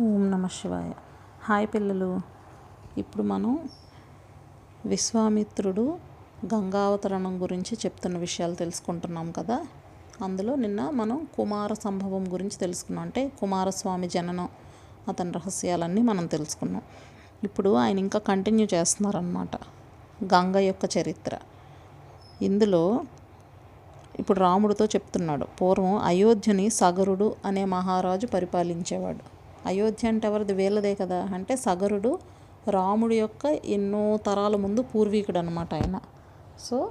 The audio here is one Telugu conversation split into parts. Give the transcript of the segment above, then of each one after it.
ఓం నమ శివాయ. హాయ్ పిల్లలు. ఇప్పుడు మనం విశ్వామిత్రుడు గంగావతరణం గురించి చెప్తున్న విషయాలు తెలుసుకుంటున్నాం కదా. అందులో నిన్న మనం కుమార సంభవం గురించి తెలుసుకున్నాం. అంటే కుమారస్వామి జననం అతని రహస్యాలన్నీ మనం తెలుసుకున్నాం. ఇప్పుడు ఆయన ఇంకా కంటిన్యూ చేస్తున్నారనమాట గంగ యొక్క చరిత్ర. ఇందులో ఇప్పుడు రాముడితో చెప్తున్నాడు. పూర్వం అయోధ్యని సగరుడు అనే మహారాజు పరిపాలించేవాడు. అయోధ్య అంటే ఎవరిది వీళ్ళదే కదా? అంటే సగరుడు రాముడి యొక్క ఎన్నో తరాల ముందు పూర్వీకుడు అనమాట ఆయన. సో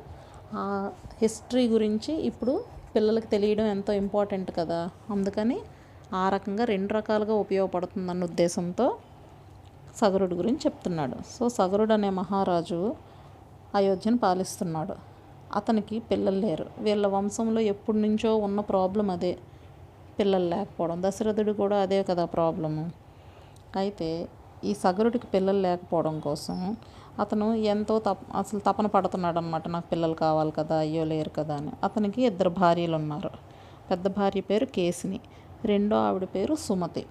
ఆ హిస్టరీ గురించి ఇప్పుడు పిల్లలకు తెలియడం ఎంతో ఇంపార్టెంట్ కదా? అందుకని ఆ రకంగా రెండు రకాలుగా ఉపయోగపడుతుందన్న ఉద్దేశంతో సగరుడు గురించి చెప్తున్నాడు. సో సగరుడు అనే మహారాజు అయోధ్యను పాలిస్తున్నాడు. అతనికి పిల్లలు లేరు. వీళ్ళ వంశంలో ఎప్పటి నుంచో ఉన్న ప్రాబ్లం అదే. పిల్లలు లేకపోవడం. దశరథుడు కూడా అదే కదా ప్రాబ్లము. అయితే ఈ సగరుడికి పిల్లలు లేకపోవడం కోసం అతను ఎంతో తప అసలు తపన పడుతున్నాడు అనమాట నాకు పిల్లలు కావాలి కదా అయ్యో లేరు కదా అని. అతనికి ఇద్దరు భార్యలు ఉన్నారు పెద్ద భార్య పేరు కేసిని రెండో ఆవిడ పేరు సుమతి.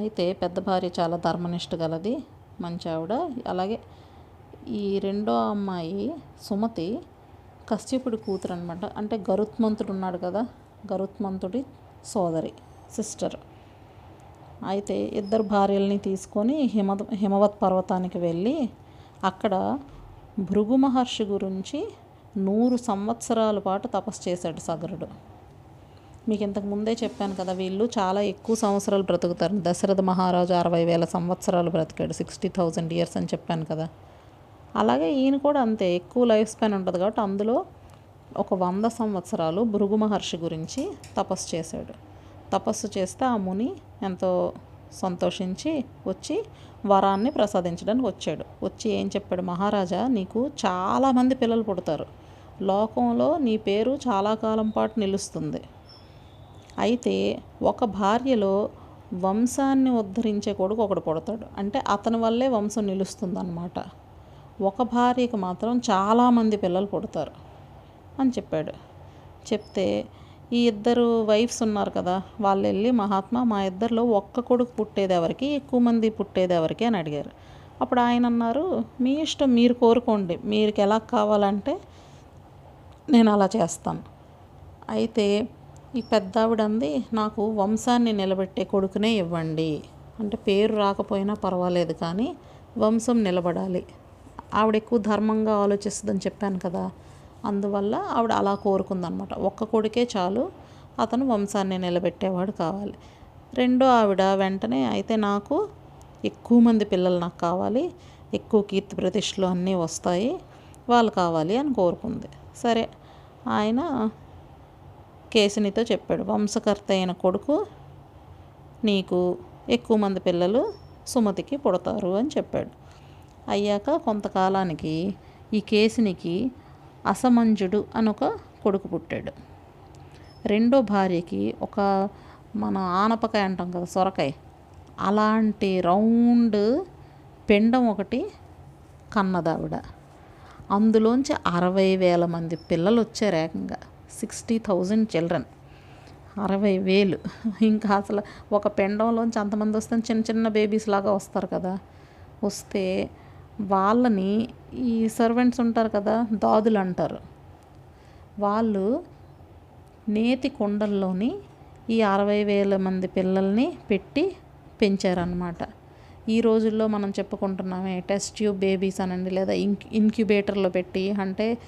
అయితే పెద్ద భార్య చాలా ధర్మనిష్ట గలది మంచి ఆవిడ. అలాగే ఈ రెండో అమ్మాయి సుమతి కశ్యపుడి కూతురు అనమాట అంటే గరుత్మంతుడు ఉన్నాడు కదా గరుత్మంతుడి సోదరి సిస్టర్. అయితే ఇద్దరు భార్యల్ని తీసుకొని హిమ హిమవత్ పర్వతానికి వెళ్ళి అక్కడ భృగు మహర్షి గురించి నూరు సంవత్సరాల పాటు తపస్సు చేశాడు సగరుడు. మీకు ఇంతకు ముందే చెప్పాను కదా వీళ్ళు చాలా ఎక్కువ సంవత్సరాలు బ్రతుకుతారు. దశరథ మహారాజు అరవై వేల సంవత్సరాలు బ్రతికాడు సిక్స్టీ థౌజండ్ ఇయర్స్ అని చెప్పాను కదా. అలాగే ఈయన కూడా అంతే ఎక్కువ లైఫ్ స్పాన్ ఉంటుంది కాబట్టి అందులో ఒక వంద సంవత్సరాలు భృగు మహర్షి గురించి తపస్సు చేశాడు. తపస్సు చేస్తే ఆ ముని ఎంతో సంతోషించి వచ్చి వరాన్ని ప్రసాదించడానికి వచ్చాడు. వచ్చి ఏం చెప్పాడు? మహారాజా నీకు చాలామంది పిల్లలు పుడతారు. లోకంలో నీ పేరు చాలా కాలం పాటు నిలుస్తుంది. అయితే ఒక భార్యలో వంశాన్ని ఉద్ధరించే కొడుకు ఒకడు పుడతాడు. అంటే అతని వల్లే వంశం నిలుస్తుందన్నమాట. ఒక భార్యకు మాత్రం చాలామంది పిల్లలు పుడతారు. అని చెప్పాడు. చెప్తే ఈ ఇద్దరు వైఫ్స్ ఉన్నారు కదా వాళ్ళు వెళ్ళి మహాత్మా మా ఇద్దరిలో ఒక్క కొడుకు పుట్టేది ఎవరికి? ఎక్కువ మంది పుట్టేది ఎవరికి? అని అడిగారు. అప్పుడు ఆయన అన్నారు మీ ఇష్టం మీరు కోరుకోండి. మీకు ఎలా కావాలంటే నేను అలా చేస్తాను. అయితే ఈ పెద్ద ఆవిడ అంది నాకు వంశాన్ని నిలబెట్టే కొడుకునే ఇవ్వండి. అంటే పేరు రాకపోయినా పర్వాలేదు కానీ వంశం నిలబడాలి. ఆవిడ ఎక్కువ ధర్మంగా ఆలోచిస్తుందని చెప్పాను కదా అందువల్ల ఆవిడ అలా కోరుకుందనమాట ఒక్క కొడుకే చాలు అతను వంశాన్ని నిలబెట్టేవాడు కావాలి. రెండో ఆవిడ వెంటనే అయితే నాకు ఎక్కువ మంది పిల్లలు నాకు కావాలి ఎక్కువ కీర్తి ప్రతిష్టలు అన్నీ వస్తాయి వాళ్ళు కావాలి అని కోరుకుంది. సరే ఆయన కేసునితో చెప్పాడు. వంశకర్త అయిన కొడుకు నీకు ఎక్కువ మంది పిల్లలు సుమతికి పుడతారు అని చెప్పాడు. అయ్యాక కొంతకాలానికి ఈ కేసునికి అసమంజుడు అని ఒక కొడుకు పుట్టాడు. రెండో భార్యకి ఒక మన ఆనపకాయ అంటాం కదా సొరకాయ. అలాంటి రౌండ్ పెండం ఒకటి కన్నదావిడ. అందులోంచి అరవై వేల మంది పిల్లలు వచ్చారు ఏకంగా. Sixty thousand children. అరవై వేలు. ఇంకా అసలు ఒక పెండంలోంచి అంతమంది వస్తే చిన్న చిన్న బేబీస్ లాగా వస్తారు కదా. వస్తే వాళ్ళని ఈ సర్వెంట్స్ ఉంటారు కదా దాదులు అంటారు. వాళ్ళు నేతి కుండల్లోని ఈ అరవై వేల మంది పిల్లల్ని పెట్టి పెంచారనమాట ఈ రోజుల్లో మనం చెప్పుకుంటున్నామే టెస్ట్ ట్యూబ్ బేబీస్ అనండి లేదా ఇంక్ ఇన్క్యుబేటర్లో పెట్టి అంటే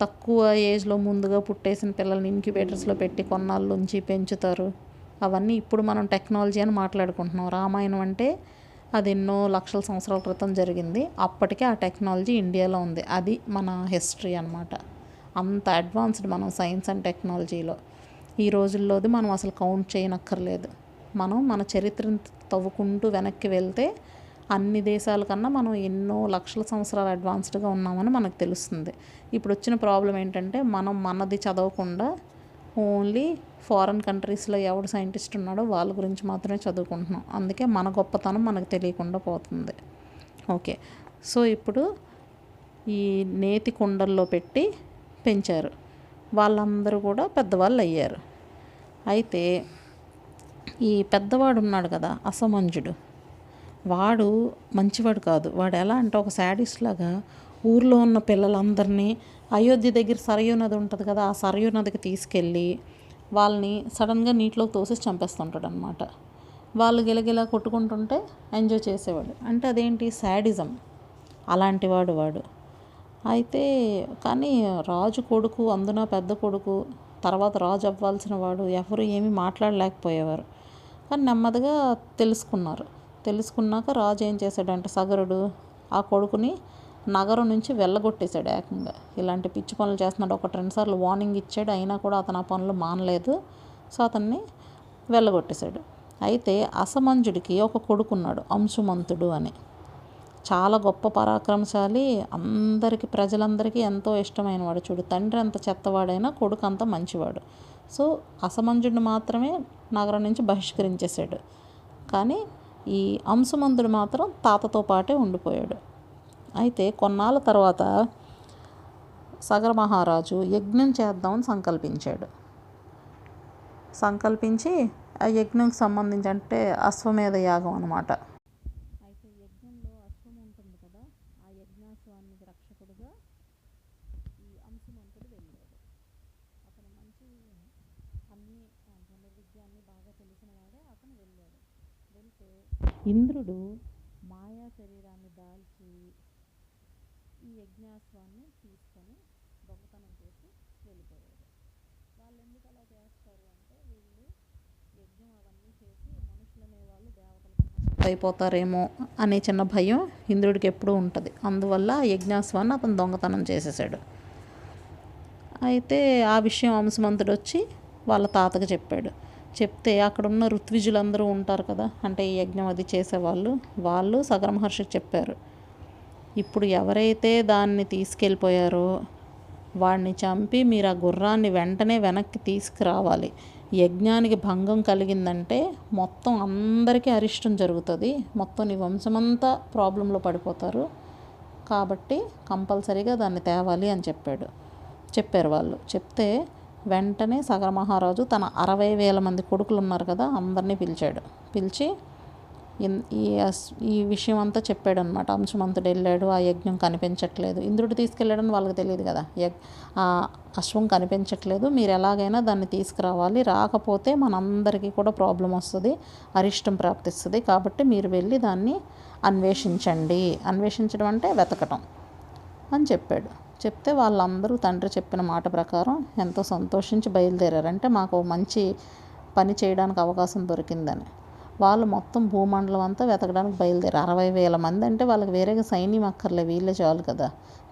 తక్కువ ఏజ్లో ముందుగా పుట్టేసిన పిల్లల్ని ఇంక్యుబేటర్స్లో పెట్టి కొన్నాళ్ళు ఉంచి పెంచుతారు. అవన్నీ ఇప్పుడు మనం టెక్నాలజీ అని మాట్లాడుకుంటున్నాం. రామాయణం అంటే అది ఎన్నో లక్షల సంవత్సరాల క్రితం జరిగింది. అప్పటికే ఆ టెక్నాలజీ ఇండియాలో ఉంది. అది మన హిస్టరీ అనమాట అంత అడ్వాన్స్డ్ మనం సైన్స్ అండ్ టెక్నాలజీలో. ఈ రోజుల్లోది మనం అసలు కౌంట్ చేయనక్కర్లేదు. మనం మన చరిత్రను తవ్వుకుంటూ వెనక్కి వెళ్తే అన్ని దేశాల కన్నా మనం ఎన్నో లక్షల సంవత్సరాలు అడ్వాన్స్డ్గా ఉన్నామని మనకు తెలుస్తుంది. ఇప్పుడు వచ్చిన ప్రాబ్లం ఏంటంటే మనం మనది చదవకుండా ఓన్లీ ఫారెన్ కంట్రీస్లో ఎవడు సైంటిస్ట్ ఉన్నాడో వాళ్ళ గురించి మాత్రమే చదువుకుంటున్నాం. అందుకే మన గొప్పతనం మనకు తెలియకుండా పోతుంది. ఓకే. సో ఇప్పుడు ఈ నేతి కుండల్లో పెట్టి పెంచారు. వాళ్ళందరూ కూడా పెద్దవాళ్ళు అయ్యారు. అయితే ఈ పెద్దవాడు ఉన్నాడు కదా అసమంజుడు. వాడు మంచివాడు కాదు. వాడు ఎలా అంటే ఒక శాడిస్ట్ లాగా ఊర్లో ఉన్న పిల్లలందరినీ అయోధ్య దగ్గర సరయూ నది ఉంటుంది కదా ఆ సరయూ నదికి తీసుకెళ్ళి వాళ్ళని సడన్గా నీటిలోకి తోసేసి చంపేస్తుంటాడు అనమాట వాళ్ళు గిలగిలా కొట్టుకుంటుంటే ఎంజాయ్ చేసేవాడు. అంటే అదేంటి? శాడిజం అలాంటి వాడు వాడు. అయితే కానీ రాజు కొడుకు అందున పెద్ద కొడుకు తర్వాత రాజు అవ్వాల్సిన వాడు ఎవరు ఏమీ మాట్లాడలేకపోయేవారు. కానీ నెమ్మదిగా తెలుసుకున్నారు. తెలుసుకున్నాక రాజు ఏం చేశాడంటే? సగరుడు ఆ కొడుకుని నగరం నుంచి వెళ్ళగొట్టేశాడు ఏకంగా. ఇలాంటి పిచ్చి పనులు చేస్తున్నాడు. ఒకటి రెండు సార్లు వార్నింగ్ ఇచ్చాడు. అయినా కూడా అతను ఆ పనులు మానలేదు. సో అతన్ని వెళ్ళగొట్టేశాడు. అయితే అసమంజుడికి ఒక కొడుకున్నాడు అంశుమంతుడు అని. చాలా గొప్ప పరాక్రమశాలి. అందరికీ ప్రజలందరికీ ఎంతో ఇష్టమైన వాడు చూడు తండ్రి అంత చెత్తవాడైనా కొడుకు అంత మంచివాడు. సో అసమంజుడిని మాత్రమే నగరం నుంచి బహిష్కరించేశాడు. కానీ ఈ అంశమందుడు మాత్రం తాతతో పాటే ఉండిపోయాడు. అయితే కొన్నాళ్ళ తర్వాత సగర మహారాజు యజ్ఞం చేద్దామని సంకల్పించాడు. సంకల్పించి ఆ యజ్ఞంకి సంబంధించి అంటే అశ్వమేధ యాగం అనమాట అయితే యజ్ఞంలో అశ్వం ఉంటుంది కదా ఆ యజ్ఞాశ్వానికి రక్షకుడుగా ఈ అంశుమంతుడు వెళ్ళాడు అతను మంచి అన్ని ధనుర్విద్యాన్ని బాగా తెలిసిన వాడే అతను వెళ్ళాడు వెళ్తే ఇంద్రుడు మాయా శరీరాన్ని దాల్చి ఈ యజ్ఞాశ్వాన్ని తీసుకొని దొంగతనం చేసి వెళ్ళిపోయాడు. వాళ్ళు ఎందుకు అలా చేస్తారు అంటే వీళ్ళు యజ్ఞం అవన్నీ చేసి మనుషులనే వాళ్ళు దేవతల అయిపోతారేమో అనే చిన్న భయం ఇంద్రుడికి ఎప్పుడూ ఉంటుంది. అందువల్ల ఆ యజ్ఞాశ్వాన్ని అతను దొంగతనం చేసేసాడు. అయితే ఆ విషయం హంసమంతుడు వచ్చి వాళ్ళ తాతకు చెప్పాడు. చెప్తే అక్కడ ఉన్న ఋత్విజులందరూ ఉంటారు కదా అంటే ఈ యజ్ఞం అది చేసేవాళ్ళు వాళ్ళు సగర మహర్షికి చెప్పారు. ఇప్పుడు ఎవరైతే దాన్ని తీసుకెళ్ళిపోయారో వాడిని చంపి మీరు ఆ గుర్రాన్ని వెంటనే వెనక్కి తీసుకురావాలి. యజ్ఞానికి భంగం కలిగిందంటే మొత్తం అందరికీ అరిష్టం జరుగుతుంది. మొత్తం నీ వంశమంతా ప్రాబ్లంలో పడిపోతారు. కాబట్టి కంపల్సరీగా దాన్ని తేవాలి అని చెప్పాడు. చెప్పారు వాళ్ళు. చెప్తే వెంటనే సగర మహారాజు తన అరవై వేల మంది కొడుకులు ఉన్నారు కదా అందరినీ పిలిచాడు. పిలిచి ఈ అస్- ఈ విషయం అంతా చెప్పాడు అనమాట అంశమంతుడు వెళ్ళాడు ఆ యజ్ఞం కనిపించట్లేదు. ఇంద్రుడు తీసుకెళ్ళాడని వాళ్ళకి తెలియదు కదా. ఆ అశ్వం కనిపించట్లేదు. మీరు ఎలాగైనా దాన్ని తీసుకురావాలి. రాకపోతే మనందరికీ కూడా ప్రాబ్లం వస్తుంది అరిష్టం ప్రాప్తిస్తుంది. కాబట్టి మీరు వెళ్ళి దాన్ని అన్వేషించండి. అన్వేషించడం అంటే వెతకటం అని చెప్పాడు. చెప్తే వాళ్ళందరూ తండ్రి చెప్పిన మాట ప్రకారం ఎంతో సంతోషించి బయలుదేరారు. అంటే మాకు మంచి పని చేయడానికి అవకాశం దొరికిందని. వాళ్ళు మొత్తం భూమండలం అంతా వెతకడానికి బయలుదేరి అరవై వేల మంది అంటే వాళ్ళకి వేరేగా సైన్యం అక్కర్లే వీళ్ళే చాలు కదా.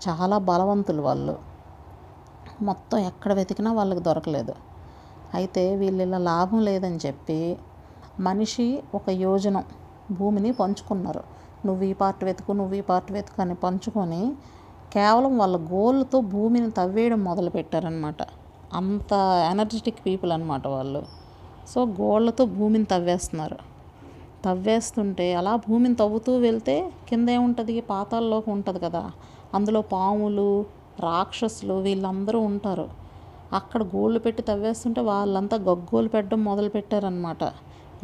చాలా బలవంతులు వాళ్ళు. మొత్తం ఎక్కడ వెతికినా వాళ్ళకి దొరకలేదు. అయితే వీళ్ళు ఇలా లాభం లేదని చెప్పి మనిషి ఒక యోజనం భూమిని పంచుకున్నారు. నువ్వు ఈ పార్ట్ వెతుకు నువ్వు ఈ పార్ట్ వెతుకు అని పంచుకొని కేవలం వాళ్ళ గోళ్ళతో భూమిని తవ్వేయడం మొదలు పెట్టారనమాట అంత ఎనర్జెటిక్ పీపుల్ అనమాట వాళ్ళు. సో గోళ్ళతో భూమిని తవ్వేస్తున్నారు. తవ్వేస్తుంటే అలా భూమిని తవ్వుతూ వెళ్తే కింద ఏముంటుంది? పాతాల్లోకి ఉంటుంది కదా. అందులో పాములు రాక్షసులు వీళ్ళందరూ ఉంటారు. అక్కడ గోళ్ళు పెట్టి తవ్వేస్తుంటే వాళ్ళంతా గగ్గోలు పెట్టడం మొదలు పెట్టారనమాట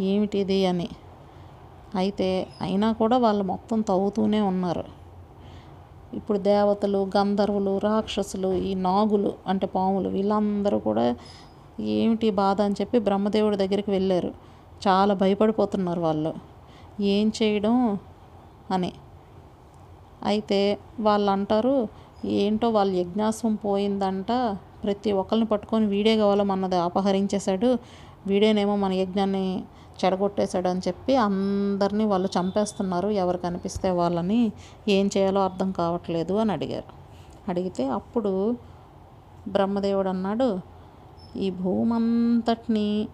ఏమిటిది అని. అయితే అయినా కూడా వాళ్ళు మొత్తం తవ్వుతూనే ఉన్నారు. ఇప్పుడు దేవతలు గంధర్వులు రాక్షసులు ఈ నాగులు అంటే పాములు వీళ్ళందరూ కూడా ఏమిటి బాధ అని చెప్పి బ్రహ్మదేవుడి దగ్గరికి వెళ్ళారు. చాలా భయపడిపోతున్నారు వాళ్ళు. ఏం చేయడం అని. అయితే వాళ్ళు అంటారు ఏంటో వాళ్ళ యజ్ఞాసం పోయిందంట. ప్రతి ఒక్కరిని పట్టుకొని వీడే కావాలో మనది అపహరించేశాడు. వీడేనేమో మన యజ్ఞాన్ని చెడగొట్టేశాడు అని చెప్పి అందరినీ వాళ్ళు చంపేస్తున్నారు. ఎవరు కనిపిస్తే వాళ్ళని ఏం చేయాలో అర్థం కావట్లేదు అని అడిగారు. అడిగితే అప్పుడు బ్రహ్మదేవుడు అన్నాడు ఈ భూమంతటిని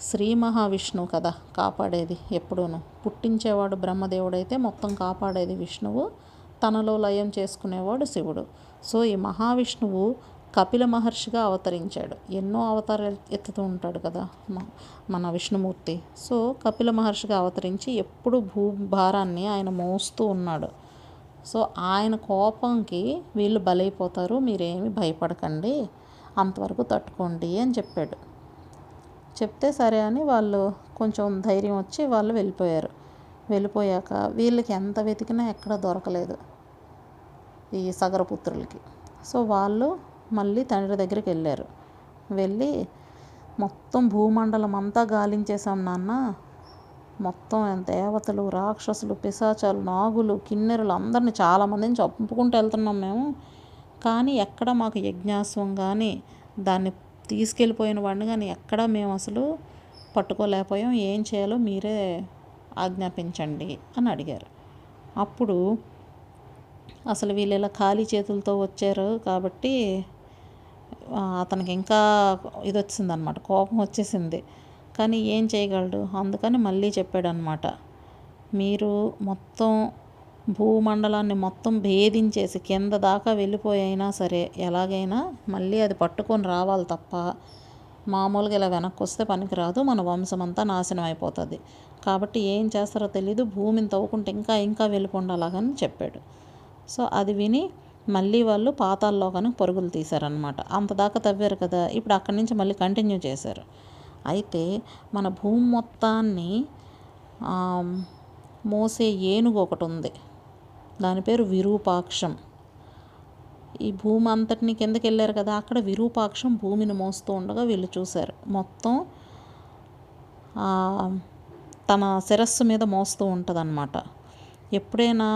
శ్రీ మహావిష్ణువు కదా కాపాడేది ఎప్పుడూను. పుట్టించేవాడు బ్రహ్మదేవుడైతే మొత్తం కాపాడేది విష్ణువు. తనలో లయం చేసుకునేవాడు శివుడు. సో ఈ మహావిష్ణువు కపిల మహర్షిగా అవతరించాడు. ఎన్నో అవతారాలు ఎత్తుతూ ఉంటాడు కదా మన విష్ణుమూర్తి. సో కపిల మహర్షిగా అవతరించి ఎప్పుడు భూ భారాన్ని ఆయన మోస్తూ ఉన్నాడు. సో ఆయన కోపంకి వీళ్ళు బలైపోతారు మీరేమి భయపడకండి అంతవరకు తట్టుకోండి అని చెప్పాడు. చెప్తే సరే అని వాళ్ళు కొంచెం ధైర్యం వచ్చి వాళ్ళు వెళ్ళిపోయారు. వెళ్ళిపోయాక వీళ్ళకి ఎంత వెతికినా ఎక్కడ దొరకలేదు ఈ సగరపుత్రులకి. సో వాళ్ళు మళ్ళీ తండ్రి దగ్గరికి వెళ్ళారు. వెళ్ళి మొత్తం భూమండలం అంతా గాలించేశాం నాన్న. మొత్తం దేవతలు రాక్షసులు పిశాచాలు నాగులు కిన్నెరులు అందరిని చాలామందిని చంపుకుంటూ వెళ్తున్నాం మేము. కానీ ఎక్కడ మాకు యజ్ఞాస్వం కానీ దాన్ని తీసుకెళ్ళిపోయిన వాడిని కానీ ఎక్కడ మేము అసలు పట్టుకోలేకపోయాం. ఏం చేయాలో మీరే ఆజ్ఞాపించండి అని అడిగారు. అప్పుడు అసలు వీళ్ళు ఇలా ఖాళీ చేతులతో వచ్చారు కాబట్టి అతనికి ఇంకా ఇది వచ్చిందనమాట కోపం వచ్చేసింది. కానీ ఏం చేయగలడు? అందుకని మళ్ళీ చెప్పాడనమాట మీరు మొత్తం భూమండలాన్ని మొత్తం భేదించేసి కింద దాకా వెళ్ళిపోయినా సరే ఎలాగైనా మళ్ళీ అది పట్టుకొని రావాలి తప్ప మామూలుగా ఇలా వెనక్కి వస్తే పనికిరాదు. మన వంశం అంతా నాశనం అయిపోతుంది. కాబట్టి ఏం చేస్తారో తెలీదు. భూమిని తవ్వుకుంటే ఇంకా ఇంకా వెళ్ళిపోండి అలాగని చెప్పాడు. సో అది విని మళ్ళీ వాళ్ళు పాతాల్లోకాని పరుగులు తీశారనమాట అంత దాకా తవ్వారు కదా ఇప్పుడు అక్కడి నుంచి మళ్ళీ కంటిన్యూ చేశారు. అయితే మన భూమి మొత్తాన్ని మోసే ఏనుగు ఒకటి ఉంది. దాని పేరు విరూపాక్షం. ఈ భూమి అంతటిని కిందకి వెళ్ళారు కదా అక్కడ విరూపాక్షం భూమిని మోస్తూ ఉండగా వీళ్ళు చూశారు. మొత్తం తన శిరస్సు మీద మోస్తూ ఉంటుంది ఎప్పుడైనా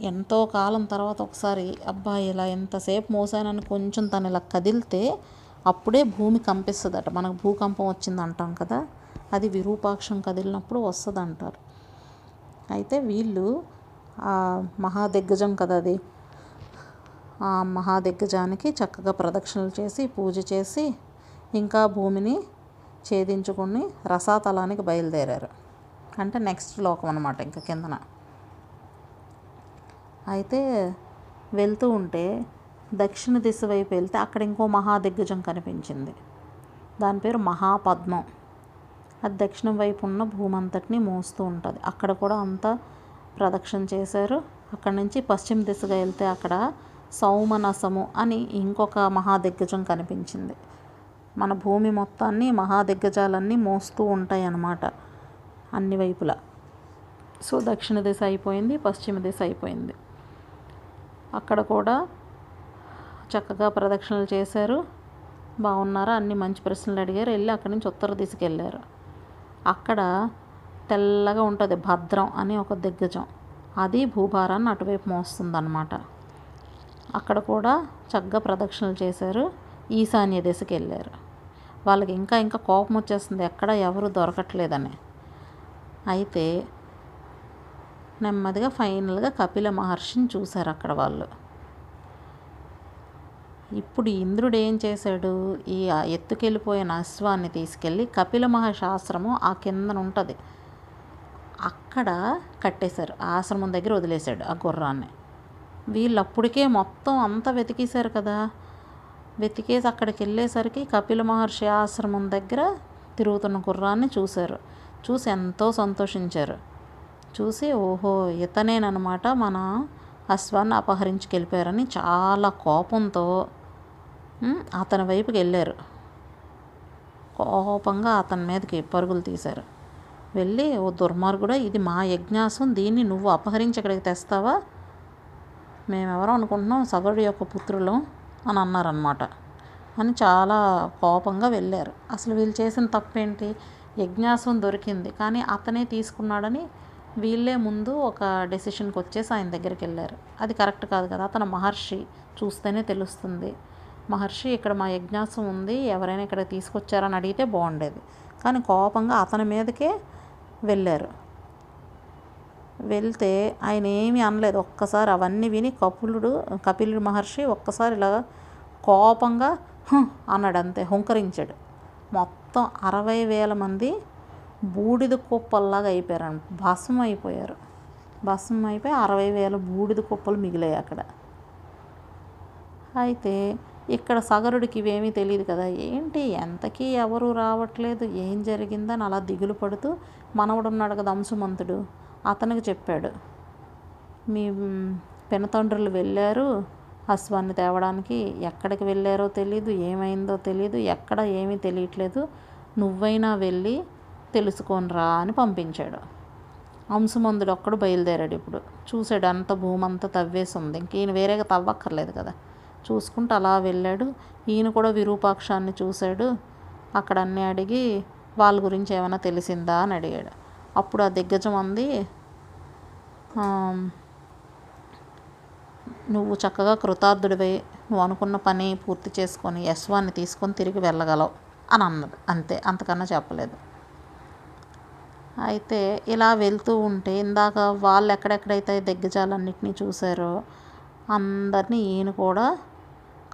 ఎంతో కాలం తర్వాత ఒకసారి అబ్బా ఇలా ఎంతసేపు మోసానని కొంచెం తను ఇలా కదిలితే అప్పుడే భూమి కంపిస్తుందట. మనకు భూకంపం వచ్చింది అంటాం కదా అది విరూపాక్షం కదిలినప్పుడు వస్తుంది అంటారు అయితే వీళ్ళు ఆ మహాదిగ్గజం కదా అది ఆ మహాదిగ్గజానికి చక్కగా ప్రదక్షిణలు చేసి పూజ చేసి ఇంకా భూమిని ఛేదించుకుని రసాతలానికి బయలుదేరారు. అంటే నెక్స్ట్ లోకం అనమాట ఇంకా కిందన. అయితే వెళ్తూ ఉంటే దక్షిణ దిశ వైపు వెళ్తే అక్కడ ఇంకో మహాదిగ్గజం కనిపించింది. దాని పేరు మహాపద్మం. అది దక్షిణం వైపు ఉన్న భూమంతటిని మోస్తూ ఉంటుంది. అక్కడ కూడా అంతా ప్రదక్షిణ చేశారు. అక్కడ నుంచి పశ్చిమ దిశగా వెళ్తే అక్కడ సౌమనసము అని ఇంకొక మహాదిగ్గజం కనిపించింది. మన భూమి మొత్తాన్ని మహాదిగ్గజాలన్నీ మోస్తూ ఉంటాయి అన్నమాట అన్ని వైపులా. సో దక్షిణ దిశ అయిపోయింది పశ్చిమ దిశ అయిపోయింది. అక్కడ కూడా చక్కగా ప్రదక్షిణలు చేశారు. బాగున్నారా? అన్ని మంచి ప్రశ్నలు అడిగారు. వెళ్ళి అక్కడి నుంచి ఉత్తర దిశకి వెళ్ళారు అక్కడ తెల్లగా ఉంటుంది భద్రం అని ఒక దిగ్గజం. అది భూభారాన్ని అటువైపు మోస్తుందన్నమాట. అక్కడ కూడా చక్కగా ప్రదక్షిణలు చేశారు. ఈశాన్య దిశకి వెళ్ళారు వాళ్ళకి ఇంకా ఇంకా కోపం వచ్చేస్తుంది. ఎక్కడ ఎవరు దొరకట్లేదని. అయితే నెమ్మదిగా ఫైనల్గా కపిల మహర్షిని చూశారు అక్కడ వాళ్ళు. ఇప్పుడు ఇంద్రుడు ఏం చేశాడు? ఈ ఎత్తుకెళ్ళిపోయిన అశ్వాన్ని తీసుకెళ్ళి కపిల మహర్షి ఆశ్రమం ఆ కిందన ఉంటుంది. అక్కడ కట్టేశారు. ఆశ్రమం దగ్గర వదిలేశాడు ఆ గుర్రాన్ని. వీళ్ళు అప్పటికే మొత్తం అంతా వెతికేశారు కదా. వెతికేసి అక్కడికి వెళ్ళేసరికి కపిల మహర్షి ఆశ్రమం దగ్గర తిరుగుతున్న గుర్రాన్ని చూశారు. చూసి ఎంతో సంతోషించారు. చూసి ఓహో ఇతనేనమాట మన అశ్వాన్ని అపహరించుకెళ్ళిపోయారని చాలా కోపంతో అతని వైపుకి వెళ్ళారు. కోపంగా అతని మీదకి పరుగులు తీశారు. వెళ్ళి ఓ దుర్మార్గుడా ఇది మా యజ్ఞాసం దీన్ని నువ్వు అపహరించి ఇక్కడికి తెస్తావా? మేమెవరో అనుకుంటున్నాం సగడు యొక్క పుత్రులం అని అన్నారనమాట అని చాలా కోపంగా వెళ్ళారు. అసలు వీళ్ళు చేసిన తప్పేంటి? యజ్ఞాసం దొరికింది. కానీ అతనే తీసుకున్నాడని వీళ్ళే ముందు ఒక డెసిషన్కి వచ్చేసి ఆయన దగ్గరికి వెళ్ళారు. అది కరెక్ట్ కాదు కదా? అతను మహర్షి చూస్తేనే తెలుస్తుంది. మహర్షి ఇక్కడ మా యజ్ఞాసం ఉంది ఎవరైనా ఇక్కడ తీసుకొచ్చారని అడిగితే బాగుండేది. కానీ కోపంగా అతని మీదకే వెళ్ళారు. వెళ్తే ఆయన ఏమీ అనలేదు. ఒక్కసారి అవన్నీ విని కపులుడు కపిలుడు మహర్షి ఒక్కసారి ఇలా కోపంగా అన్నాడు అంతే హుంకరించాడు. మొత్తం అరవై వేల మంది బూడిద కుప్పల్లాగా అయిపోయారు భస్మం అయిపోయారు. భస్మం అయిపోయి అరవై వేల బూడిద కుప్పలు మిగిలాయి అక్కడ. అయితే ఇక్కడ సగరుడికి ఇవేమీ తెలియదు కదా. ఏంటి? ఎంతకీ ఎవరు రావట్లేదు. ఏం జరిగిందని అలా దిగులు పడుతూ మనవడున్నాడు కదా అంశుమంతుడు. అతనికి చెప్పాడు. మీ పెనతండ్రులు పినతండ్రులు వెళ్ళారు. అశ్వాన్ని తేవడానికి ఎక్కడికి వెళ్ళారో తెలియదు ఏమైందో తెలియదు ఎక్కడ ఏమీ తెలియట్లేదు. నువ్వైనా వెళ్ళి తెలుసుకోనరా అని పంపించాడు. అంశుమందుడు ఒక్కడు బయలుదేరాడు ఇప్పుడు. చూశాడు అంత భూమంతా తవ్వేసి ఉంది ఇంక ఈయన వేరేగా తవ్వక్కర్లేదు కదా. చూసుకుంటూ అలా వెళ్ళాడు. ఈయన కూడా విరూపాక్షాన్ని చూశాడు. అక్కడ అన్నీ అడిగి వాళ్ళ గురించి ఏమైనా తెలిసిందా అని అడిగాడు. అప్పుడు ఆ దిగ్గజం అంది నువ్వు చక్కగా కృతార్థుడివై నువ్వు అనుకున్న పని పూర్తి చేసుకొని యశ్వాన్ని తీసుకొని తిరిగి వెళ్ళగలవు అని అన్నది. అంతే. అంతకన్నా చెప్పలేదు. అయితే ఇలా వెళ్తూ ఉంటే ఇందాక వాళ్ళు ఎక్కడెక్కడైతే దిగ్గజాలన్నింటినీ చూశారో అందరినీ ఈయన కూడా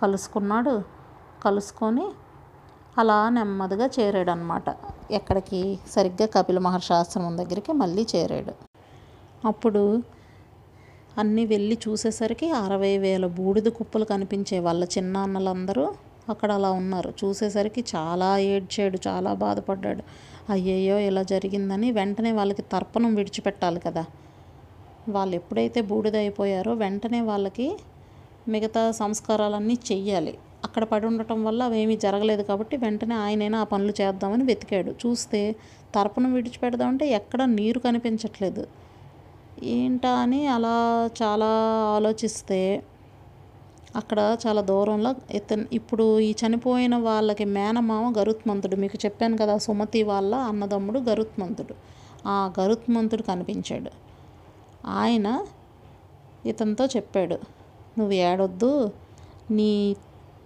కలుసుకున్నాడు. కలుసుకొని అలా నెమ్మదిగా చేరాడు అనమాట ఎక్కడికి? సరిగ్గా కపిల మహర్షి ఆశ్రమం దగ్గరికి మళ్ళీ చేరాడు. అప్పుడు అన్నీ వెళ్ళి చూసేసరికి అరవై వేల బూడిద కుప్పలు కనిపించే వాళ్ళ చిన్నాన్నలందరూ అక్కడ అలా ఉన్నారు. చూసేసరికి చాలా ఏడ్చాడు చాలా బాధపడ్డాడు. అయ్యయ్యో ఇలా జరిగిందని వెంటనే వాళ్ళకి తర్పణం విడిచిపెట్టాలి కదా. వాళ్ళు ఎప్పుడైతే బూడిద అయిపోయారో వెంటనే వాళ్ళకి మిగతా సంస్కారాలన్నీ చెయ్యాలి. అక్కడ పడి ఉండటం వల్ల అవేమీ జరగలేదు కాబట్టి వెంటనే ఆయనైనా ఆ పనులు చేద్దామని వెతికాడు. చూస్తే తర్పణం విడిచిపెడదామంటే ఎక్కడ నీరు కనిపించట్లేదు. ఏంటా అని అలా చాలా ఆలోచిస్తే అక్కడ చాలా దూరంలో ఇతను ఇప్పుడు ఈ చనిపోయిన వాళ్ళకి మేనమామ గరుత్మంతుడు. మీకు చెప్పాను కదా సుమతి వాళ్ళ అన్నదమ్ముడు గరుత్మంతుడు. ఆ గరుత్మంతుడు కనిపించాడు. ఆయన ఇతనితో చెప్పాడు నువ్వు ఏడొద్దు. నీ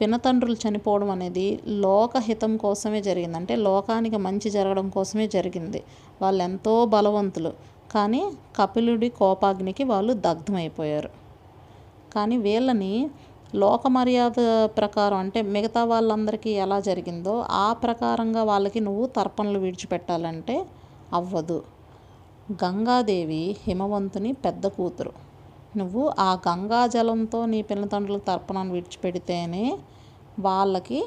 పినతండ్రులు చనిపోవడం అనేది లోకహితం కోసమే జరిగింది. అంటే లోకానికి మంచి జరగడం కోసమే జరిగింది. వాళ్ళు ఎంతో బలవంతులు. కానీ కపిలుడి కోపాగ్నికి వాళ్ళు దగ్ధమైపోయారు. కానీ వీళ్ళని లోక మర్యాద ప్రకారం అంటే మిగతా వాళ్ళందరికీ ఎలా జరిగిందో ఆ ప్రకారంగా వాళ్ళకి నువ్వు తర్పణలు విడిచిపెట్టాలంటే అవ్వదు. గంగాదేవి హిమవంతుని పెద్ద కూతురు. నువ్వు ఆ గంగా జలంతో నీ పిల్లతండ్రులకు తర్పణాన్ని విడిచిపెడితేనే వాళ్ళకి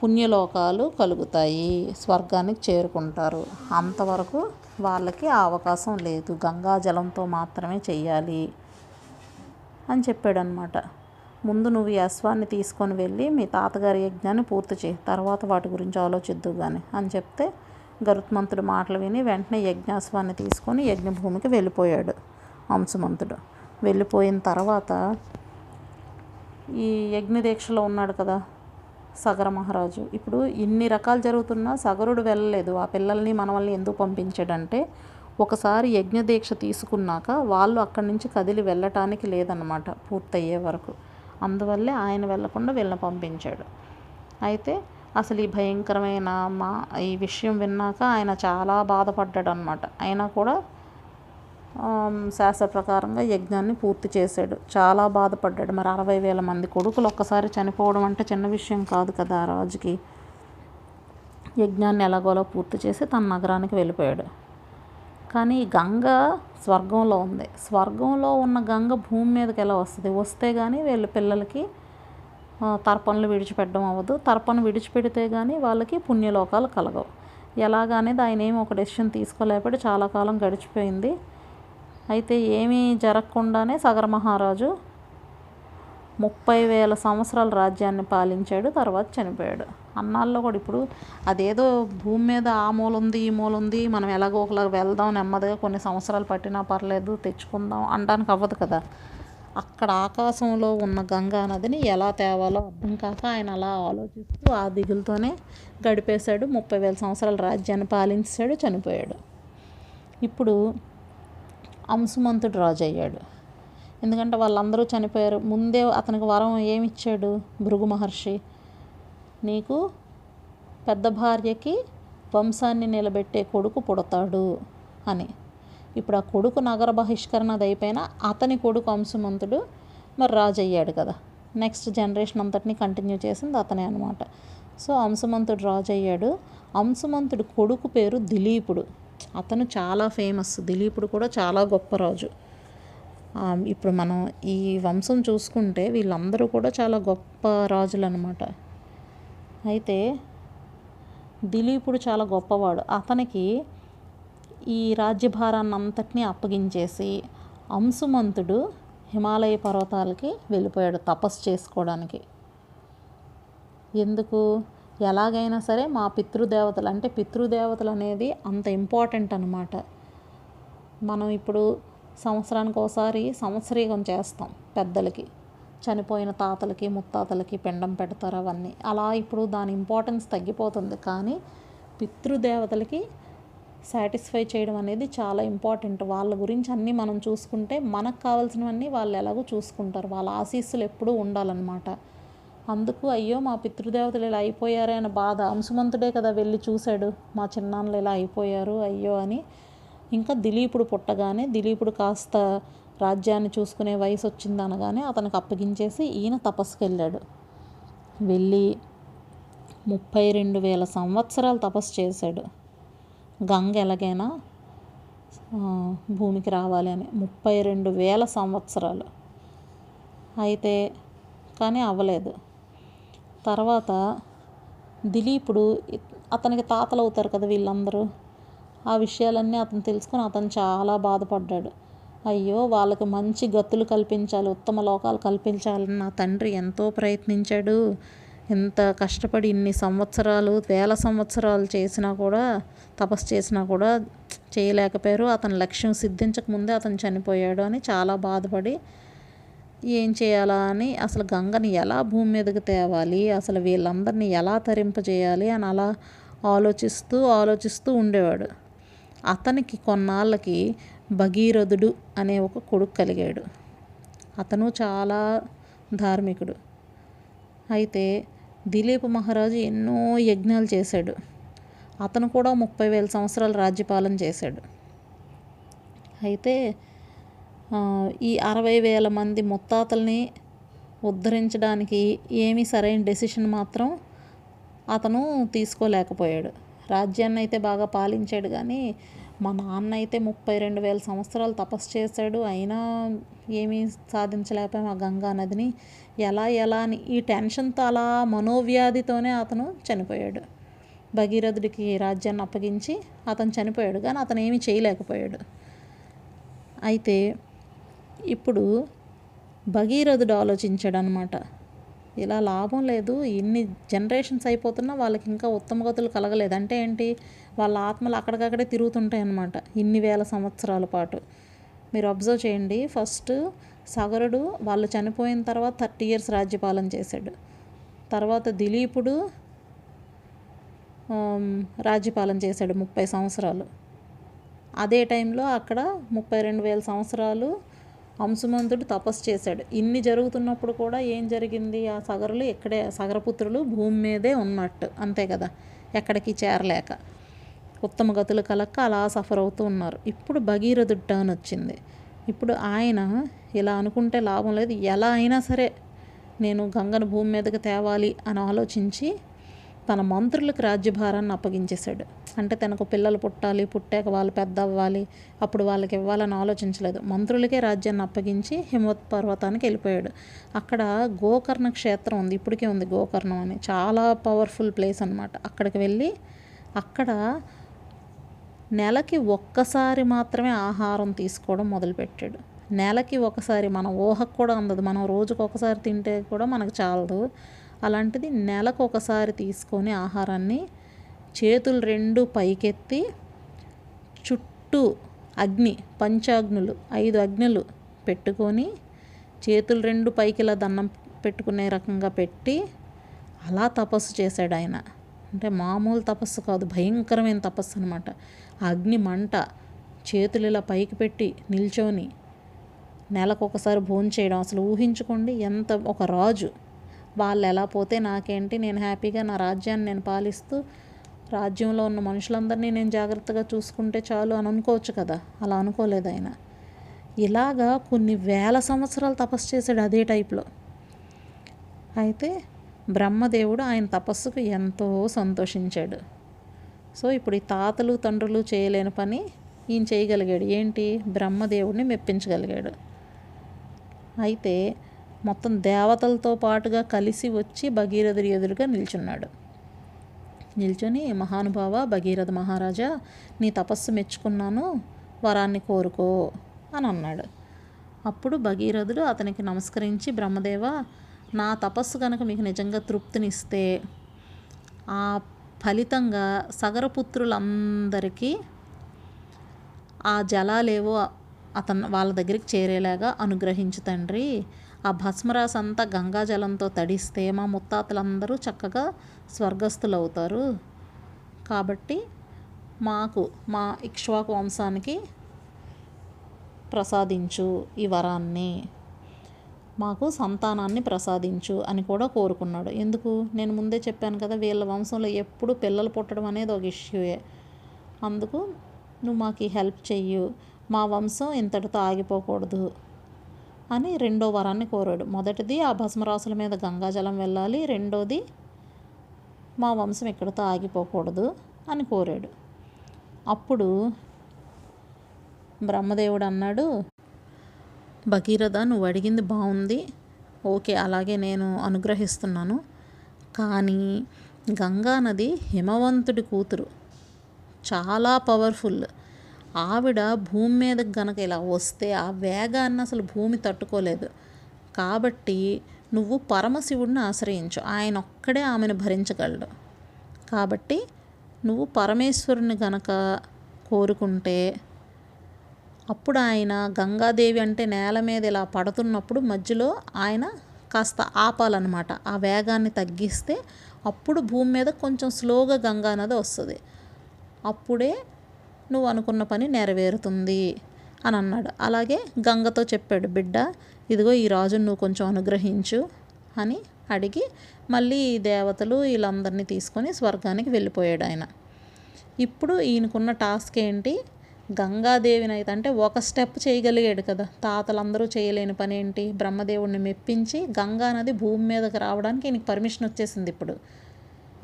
పుణ్యలోకాలు కలుగుతాయి స్వర్గానికి చేరుకుంటారు. అంతవరకు వాళ్ళకి ఆ అవకాశం లేదు. గంగా జలంతో మాత్రమే చెయ్యాలి అని చెప్పాడనమాట ముందు నువ్వు ఈ అశ్వాన్ని తీసుకొని వెళ్ళి మీ తాతగారి యజ్ఞాన్ని పూర్తి చేయి తర్వాత వాటి గురించి ఆలోచిద్దు కానీ అని చెప్తే గరుత్మంతుడు మాటలు విని వెంటనే యజ్ఞాశ్వాన్ని తీసుకొని యజ్ఞభూమికి వెళ్ళిపోయాడు హంసమంతుడు. వెళ్ళిపోయిన తర్వాత ఈ యజ్ఞదీక్షలో ఉన్నాడు కదా సగర మహారాజు. ఇప్పుడు ఇన్ని రకాలు జరుగుతున్నా సగరుడు వెళ్ళలేదు. ఆ పిల్లల్ని మనవల్ని ఎందుకు పంపించాడంటే ఒకసారి యజ్ఞదీక్ష తీసుకున్నాక వాళ్ళు అక్కడి నుంచి కదిలి వెళ్ళటానికి లేదన్నమాట పూర్తయ్యే వరకు. అందువల్లే ఆయన వెళ్ళకుండా వీళ్ళని పంపించాడు. అయితే అసలు ఈ భయంకరమైన మా ఈ విషయం విన్నాక ఆయన చాలా బాధపడ్డాడు అనమాట అయినా కూడా శాస్త్ర ప్రకారంగా యజ్ఞాన్ని పూర్తి చేశాడు. చాలా బాధపడ్డాడు. మరి అరవై వేల మంది కొడుకులు ఒక్కసారి చనిపోవడం అంటే చిన్న విషయం కాదు కదా ఆ రాజుకి. యజ్ఞాన్ని ఎలాగోలా పూర్తి చేసి తన నగరానికి వెళ్ళిపోయాడు. కానీ గంగ స్వర్గంలో ఉంది. స్వర్గంలో ఉన్న గంగ భూమి మీదకి ఎలా వస్తుంది? వస్తే కానీ వీళ్ళ పిల్లలకి తర్పణలు విడిచిపెట్టడం అవ్వదు. తర్పణ విడిచిపెడితే కానీ వాళ్ళకి పుణ్యలోకాలు కలగవు. ఎలాగనేది ఆయన ఏమి ఒక డెసిషన్ తీసుకోలేకపోతే చాలా కాలం గడిచిపోయింది. అయితే ఏమీ జరగకుండానే సగర మహారాజు ముప్పై వేల సంవత్సరాల రాజ్యాన్ని పాలించాడు తర్వాత చనిపోయాడు. అన్నాల్లో కూడా ఇప్పుడు అదేదో భూమి మీద ఆ మూల ఉంది ఈ మూల ఉంది మనం ఎలాగో ఒకలాగా వెళ్దాం నెమ్మదిగా కొన్ని సంవత్సరాలు పట్టినా పర్లేదు తెచ్చుకుందాం అనడానికి అవ్వదు కదా. అక్కడ ఆకాశంలో ఉన్న గంగా నదిని ఎలా తేవాలో అర్థం కాక ఆయన అలా ఆలోచిస్తూ ఆ దిగులతోనే గడిపేశాడు ముప్పై వేల సంవత్సరాల రాజ్యాన్ని పాలించాడు చనిపోయాడు. ఇప్పుడు అంశుమంతుడు రాజు అయ్యాడు ఎందుకంటే వాళ్ళందరూ చనిపోయారు. ముందే అతనికి వరం ఏమిచ్చాడు భృగు మహర్షి? నీకు పెద్ద భార్యకి వంశాన్ని నిలబెట్టే కొడుకు పుడతాడు అని. ఇప్పుడు ఆ కొడుకు నగర బహిష్కరణ అది అయిపోయినా అతని కొడుకు వంశమంతుడు మరి రాజు అయ్యాడు కదా. నెక్స్ట్ జనరేషన్ అంతటిని కంటిన్యూ చేసింది అతనే అనమాట సో అంశుమంతుడు రాజు అయ్యాడు అంశుమంతుడు కొడుకు పేరు దిలీపుడు. అతను చాలా ఫేమస్. దిలీపుడు కూడా చాలా గొప్ప రాజు. ఇప్పుడు మనం ఈ వంశం చూసుకుంటే వీళ్ళందరూ కూడా చాలా గొప్ప రాజులు అనమాట అయితే దిలీపుడు చాలా గొప్పవాడు. అతనికి ఈ రాజ్యభారాన్ని అంతటినీ అప్పగించేసి అంశుమంతుడు హిమాలయ పర్వతాలకి వెళ్ళిపోయాడు తపస్సు చేసుకోవడానికి. ఎందుకు? ఎలాగైనా సరే మా పితృదేవతలు అంటే పితృదేవతలు అనేది అంత ఇంపార్టెంట్ అనమాట మనం ఇప్పుడు సంవత్సరానికి ఒకసారి సంవత్సరీకం చేస్తాం పెద్దలకి. చనిపోయిన తాతలకి ముత్తాతలకి పిండం పెడతారు అవన్నీ. అలా ఇప్పుడు దాని ఇంపార్టెన్స్ తగ్గిపోతుంది. కానీ పితృదేవతలకి సాటిస్ఫై చేయడం అనేది చాలా ఇంపార్టెంట్. వాళ్ళ గురించి అన్నీ మనం చూసుకుంటే మనకు కావాల్సినవన్నీ వాళ్ళు ఎలాగో చూసుకుంటారు. వాళ్ళ ఆశీస్సులు ఎప్పుడూ ఉండాలన్నమాట. అందుకు అయ్యో మా పితృదేవతలు ఇలా అయిపోయారే అనే బాధ. అంశుమంతుడే కదా వెళ్ళి చూశాడు. మా చిన్నాన్నలు ఇలా అయిపోయారు అయ్యో అని ఇంకా దిలీపుడు పుట్టగానే దిలీపుడు కాస్త రాజ్యాన్ని చూసుకునే వయసు వచ్చింది అనగానే అతనికి అప్పగించేసి ఈయన తపస్సుకి వెళ్ళాడు వెళ్ళి ముప్పై రెండు వేల సంవత్సరాలు తపస్సు చేశాడు. గంగ ఎలాగైనా భూమికి రావాలి అని. ముప్పై రెండు వేల సంవత్సరాలు. అయితే కానీ అవ్వలేదు. తర్వాత దిలీపుడు అతనికి తాతలు అవుతారు కదా వీళ్ళందరూ. ఆ విషయాలన్నీ అతను తెలుసుకొని అతను చాలా బాధపడ్డాడు. అయ్యో వాళ్ళకి మంచి గతులు కల్పించాలి ఉత్తమ లోకాలు కల్పించాలని నా తండ్రి ఎంతో ప్రయత్నించాడు. ఎంత కష్టపడి ఇన్ని సంవత్సరాలు వేల సంవత్సరాలు చేసినా కూడా తపస్సు చేసినా కూడా చేయలేకపోయారు. అతని లక్ష్యం సిద్ధించక ముందే అతను చనిపోయాడు అని చాలా బాధపడి ఏం చేయాలా అని అసలు గంగని ఎలా భూమి మీదకి తేవాలి అసలు వీళ్ళందరినీ ఎలా తరింపజేయాలి అని అలా ఆలోచిస్తూ ఆలోచిస్తూ ఉండేవాడు. అతనికి కొన్నాళ్ళకి భగీరథుడు అనే ఒక కొడుకు కలిగాడు. అతను చాలా ధార్మికుడు. అయితే దిలీప్ మహారాజు ఎన్నో యజ్ఞాలు చేశాడు. అతను కూడా ముప్పై వేల సంవత్సరాలు రాజ్యపాలన చేశాడు. అయితే ఈ అరవై వేల మంది ముత్తాతల్ని ఉద్ధరించడానికి ఏమీ సరైన డెసిషన్ మాత్రం అతను తీసుకోలేకపోయాడు. రాజ్యాన్ని అయితే బాగా పాలించాడు కానీ మా నాన్న అయితే ముప్పై రెండు వేల సంవత్సరాలు తపస్సు చేశాడు. అయినా ఏమీ సాధించలేకపోయాం ఆ గంగా నదిని. ఎలా ఎలా అని ఈ టెన్షన్తో అలా మనోవ్యాధితోనే అతను చనిపోయాడు. భగీరథుడికి రాజ్యాన్ని అప్పగించి అతను చనిపోయాడు కానీ అతను ఏమీ చేయలేకపోయాడు. అయితే ఇప్పుడు భగీరథుడు ఆలోచించాడు అనమాట ఇలా లాభం లేదు. ఇన్ని జనరేషన్స్ అయిపోతున్నా వాళ్ళకి ఇంకా ఉత్తమ గతులు కలగలేదు. అంటే ఏంటి? వాళ్ళ ఆత్మలు అక్కడికక్కడే తిరుగుతుంటాయి అన్నమాట. ఇన్ని వేల సంవత్సరాల పాటు. మీరు అబ్జర్వ్ చేయండి. ఫస్ట్ సగరుడు వాళ్ళు చనిపోయిన తర్వాత థర్టీ ఇయర్స్ రాజ్యపాలన చేశాడు. తర్వాత దిలీపుడు రాజ్యపాలన చేశాడు ముప్పై సంవత్సరాలు. అదే టైంలో అక్కడ ముప్పై రెండు వేల సంవత్సరాలు హంసమంతుడు తపస్సు చేశాడు. ఇన్ని జరుగుతున్నప్పుడు కూడా ఏం జరిగింది? ఆ సగరులు ఇక్కడే సగరపుత్రులు భూమి మీదే ఉన్నట్టు. అంతే కదా? ఎక్కడికి చేరలేక. ఉత్తమ గతులు కలక్క అలా సఫర్ అవుతూ ఉన్నారు. ఇప్పుడు భగీరథుడు టర్న్ వచ్చింది. ఇప్పుడు ఆయన ఇలా అనుకుంటే లాభం లేదు. ఎలా అయినా సరే నేను గంగను భూమి మీదకి తేవాలి అని ఆలోచించి తన మంత్రులకు రాజ్యభారాన్ని అప్పగించేశాడు. అంటే తనకు పిల్లలు పుట్టాలి పుట్టాక వాళ్ళు పెద్ద అవ్వాలి అప్పుడు వాళ్ళకి ఇవ్వాలని ఆలోచించలేదు. మంత్రులకే రాజ్యాన్ని అప్పగించి హిమవత్ పర్వతానికి వెళ్ళిపోయాడు. అక్కడ గోకర్ణ క్షేత్రం ఉంది ఇప్పటికే ఉంది గోకర్ణం అని. చాలా పవర్ఫుల్ ప్లేస్ అనమాట అక్కడికి వెళ్ళి అక్కడ నెలకి ఒక్కసారి మాత్రమే ఆహారం తీసుకోవడం మొదలుపెట్టాడు. నెలకి ఒకసారి మన ఊహకు కూడా అందదు. మనం రోజుకు ఒకసారి తింటే కూడా మనకు చాలదు. అలాంటిది నెలకు ఒకసారి తీసుకొని ఆహారాన్ని చేతులు రెండు పైకెత్తి చుట్టూ అగ్ని పంచాగ్నులు ఐదు అగ్నులు పెట్టుకొని చేతులు రెండు పైకి ఇలా దండం పెట్టుకునే రకంగా పెట్టి అలా తపస్సు చేశాడు ఆయన. అంటే మామూలు తపస్సు కాదు భయంకరమైన తపస్సు అనమాట అగ్ని మంట చేతులు ఇలా పైకి పెట్టి నిల్చొని నెలకు ఒకసారి భోంచేయడం. అసలు ఊహించుకోండి ఎంత ఒక రాజు వాళ్ళు ఎలా పోతే నాకేంటి నేను హ్యాపీగా నా రాజ్యాన్ని నేను పాలిస్తూ రాజ్యంలో ఉన్న మనుషులందరినీ నేను జాగ్రత్తగా చూసుకుంటే చాలు అని అనుకోవచ్చు కదా. అలా అనుకోలేదు ఆయన. ఇలాగా కొన్ని వేల సంవత్సరాలు తపస్సు చేశాడు అదే టైప్లో. అయితే బ్రహ్మదేవుడు ఆయన తపస్సుకు ఎంతో సంతోషించాడు. సో ఇప్పుడు ఈ తాతలు తండ్రులు చేయలేని పని ఈయన చేయగలిగాడు. ఏంటి? బ్రహ్మదేవుడిని మెప్పించగలిగాడు. అయితే మొత్తం దేవతలతో పాటుగా కలిసి వచ్చి భగీరథుడి ఎదురుగా నిల్చున్నాడు. నిల్చొని మహానుభావ భగీరథ మహారాజా నీ తపస్సు మెచ్చుకున్నాను వరాన్ని కోరుకో అని అన్నాడు. అప్పుడు భగీరథుడు అతనికి నమస్కరించి బ్రహ్మదేవ నా తపస్సు కనుక మీకు నిజంగా తృప్తినిస్తే ఆ ఫలితంగా సగరపుత్రులందరికీ ఆ జలాలేవో అతను వాళ్ళ దగ్గరికి చేరేలాగా అనుగ్రహించు తండ్రి ఆ భస్మరాశి అంతా గంగాజలంతో తడిస్తే మా ముత్తాతలందరూ చక్కగా స్వర్గస్థులవుతారు. కాబట్టి మాకు మా ఇక్ష్వాకు వంశానికి ప్రసాదించు ఈ వరాన్ని. మాకు సంతానాన్ని ప్రసాదించు అని కూడా కోరుకున్నాడు. ఎందుకు? నేను ముందే చెప్పాను కదా వీళ్ళ వంశంలో ఎప్పుడు పిల్లలు పుట్టడం అనేది ఒక ఇష్యూయే అందుకు నువ్వు మాకు హెల్ప్ చెయ్యు. మా వంశం ఇంతటితో ఆగిపోకూడదు. అని రెండో వరాన్ని కోరాడు. మొదటిది ఆ భస్మరాసుల మీద గంగాజలం వెళ్ళాలి రెండోది మా వంశం ఇక్కడితో ఆగిపోకూడదు అని కోరాడు. అప్పుడు బ్రహ్మదేవుడు అన్నాడు భగీరథ నువ్వు అడిగింది బాగుంది. ఓకే అలాగే నేను అనుగ్రహిస్తున్నాను. కానీ గంగా నది హిమవంతుడి కూతురు. చాలా పవర్ఫుల్. ఆవిడ భూమి మీదకి గనక ఇలా వస్తే ఆ వేగాన్ని అసలు భూమి తట్టుకోలేదు. కాబట్టి నువ్వు పరమశివుడిని ఆశ్రయించు. ఆయన ఒక్కడే ఆమెను భరించగలడు. కాబట్టి నువ్వు పరమేశ్వరుని గనక కోరుకుంటే అప్పుడు ఆయన గంగాదేవి అంటే నేల మీద ఇలా పడుతున్నప్పుడు మధ్యలో ఆయన కాస్త ఆపాలన్నమాట. ఆ వేగాన్ని తగ్గిస్తే అప్పుడు భూమి మీద కొంచెం స్లోగా గంగా నది వస్తుంది. అప్పుడే నువ్వు అనుకున్న పని నెరవేరుతుంది అని అన్నాడు. అలాగే గంగతో చెప్పాడు బిడ్డ ఇదిగో ఈ రాజును నువ్వు కొంచెం అనుగ్రహించు అని అడిగి మళ్ళీ ఈ దేవతలు వీళ్ళందరినీ తీసుకొని స్వర్గానికి వెళ్ళిపోయాడు ఆయన. ఇప్పుడు ఈయనకున్న టాస్క్ ఏంటి? గంగాదేవిని అయితే అంటే ఒక స్టెప్ చేయగలిగాడు కదా. తాతలందరూ చేయలేని పని ఏంటి? బ్రహ్మదేవుడిని మెప్పించి గంగా నది భూమి మీదకి రావడానికి ఈయనకి పర్మిషన్ వచ్చేసింది ఇప్పుడు.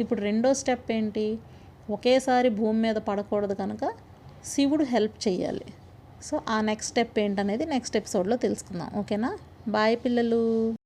ఇప్పుడు రెండో స్టెప్ ఏంటి? ఒకేసారి భూమి మీద పడకూడదు కనుక శివుడు హెల్ప్ చేయాలి సో ఆ నెక్స్ట్ స్టెప్ ఏంటనేది నెక్స్ట్ ఎపిసోడ్లో తెలుసుకుందాం. ఓకేనా? బాయ్ పిల్లలు.